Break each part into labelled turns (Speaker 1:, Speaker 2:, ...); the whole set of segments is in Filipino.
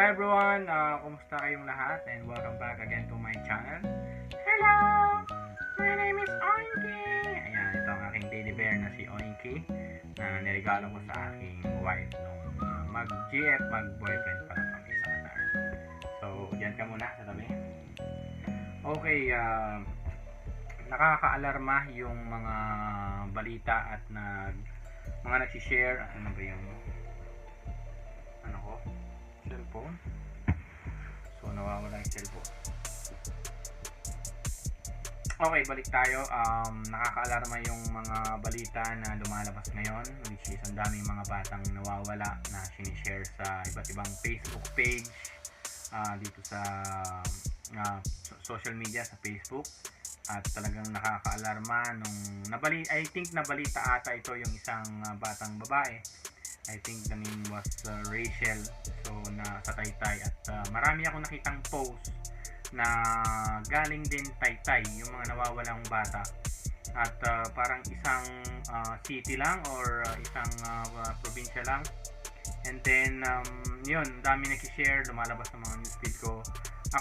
Speaker 1: Hi everyone, uh, kumusta kayong lahat and welcome back again to my channel. Hello! My name is Oinky! Ayan, ito ang aking teddy bear na si Oinky na niregalo ko sa aking wife nung uh, mag-GF, mag-boyfriend pa lang kami sa. So, dyan ka muna sa tabi. Okay, uh, nakaka-alarma yung mga balita at nag mga nag-share ano ba yung ano ko cellphone so nawawala yung cellphone. Okay balik tayo. Um, nakaka-alarma yung mga balita na lumalabas ngayon which is ang daming mga batang nawawala na sinishare sa iba't ibang Facebook page uh, dito sa uh, social media sa Facebook. At talagang nakaka-alarma nung nabali I think nabalita ata ito yung isang uh, batang babae I think the name was uh, Rachel. So na sa Taytay at uh, marami akong nakitang post na galing din Taytay yung mga nawawalang bata. At uh, parang isang uh, city lang or uh, isang uh, probinsya lang. And then um, yun dami nag-share lumalabas sa mga newsfeed ko.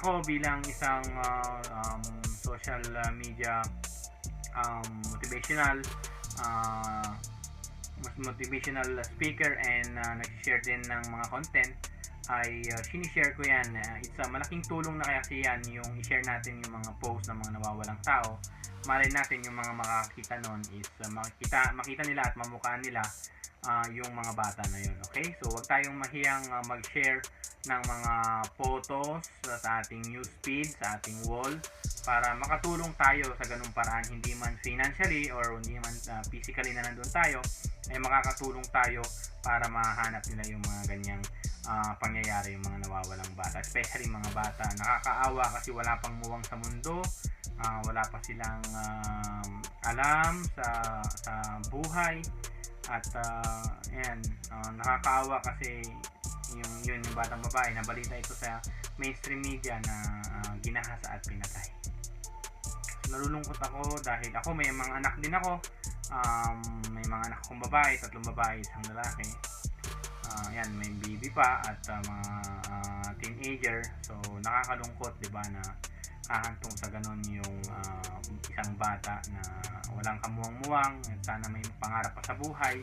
Speaker 1: Ako bilang isang uh, um, social uh, media um, motivational uh, motivational speaker and uh, nag-share din ng mga content ay uh, sinishare ko yan. Uh, it's a uh, malaking tulong na kaya kasi yan yung i-share natin yung mga post ng mga nawawalang tao. Malay natin yung mga makakita nun is uh, makita, makita nila at mamukhaan nila uh, yung mga bata na yun okay? So wag tayong mahiyang uh, mag-share ng mga photos uh, sa ating newsfeed sa ating wall para makatulong tayo sa ganung paraan. Hindi man financially or hindi man uh, physically na nandun tayo ay makakatulong tayo para mahanap nila yung mga ganyang uh, pangyayari yung mga nawawalang bata. Especially mga bata. Nakakaawa kasi wala pang muwang sa mundo. Uh, wala pa silang uh, alam sa sa buhay at uh, ayan uh, nakakaawa kasi yung yun yung batang babae na balita ito sa mainstream media na uh, ginahasa at pinatay. Nalulungkot ako dahil ako may mga anak din ako. Um, may mga anak kong babae tatlong babae isang lalaki. Uh, yan may baby pa at uh, mga uh, teenager. So nakakalungkot di ba na hahantong sa ganon yung uh, isang bata na walang kamuwang-muwang sana may pangarap pa sa buhay.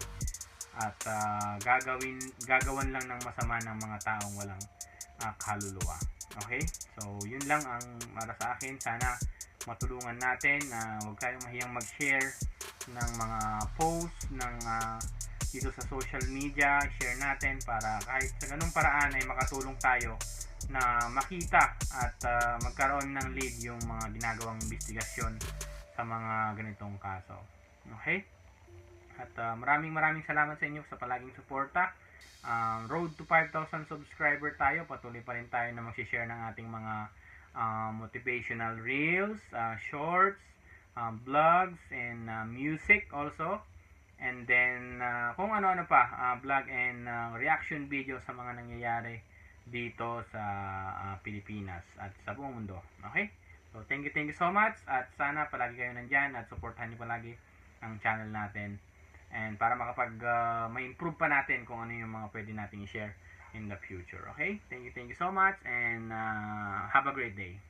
Speaker 1: At uh, gagawin gagawan lang ng masama ng mga taong walang uh, kaluluwa. Okay? So yun lang ang para sa akin. Sana matulungan natin na uh, huwag kayong mahiyang mag-share ng mga post ng uh, dito sa social media. Share natin para kahit sa ganung paraan ay makatulong tayo na makita at uh, magkaroon ng lead yung mga ginagawang investigasyon sa mga ganitong kaso. Okay? At uh, maraming maraming salamat sa inyo sa palaging suporta. Um, road to 5,000 subscriber tayo. Patuloy pa rin tayo na mag-share ng ating mga uh, motivational reels, uh, shorts, uh, vlogs, and uh, music also. And then, uh, kung ano-ano pa, uh, vlog and uh, reaction video sa mga nangyayari dito sa uh, Pilipinas at sa buong mundo. Okay? So, thank you, thank you so much. At sana palagi kayo nandyan at supportahan niyo palagi ang channel natin. And para makapag uh, ma-improve pa natin kung ano yung mga pwede nating i-share in the future. Okay? Thank you, thank you so much and uh, have a great day.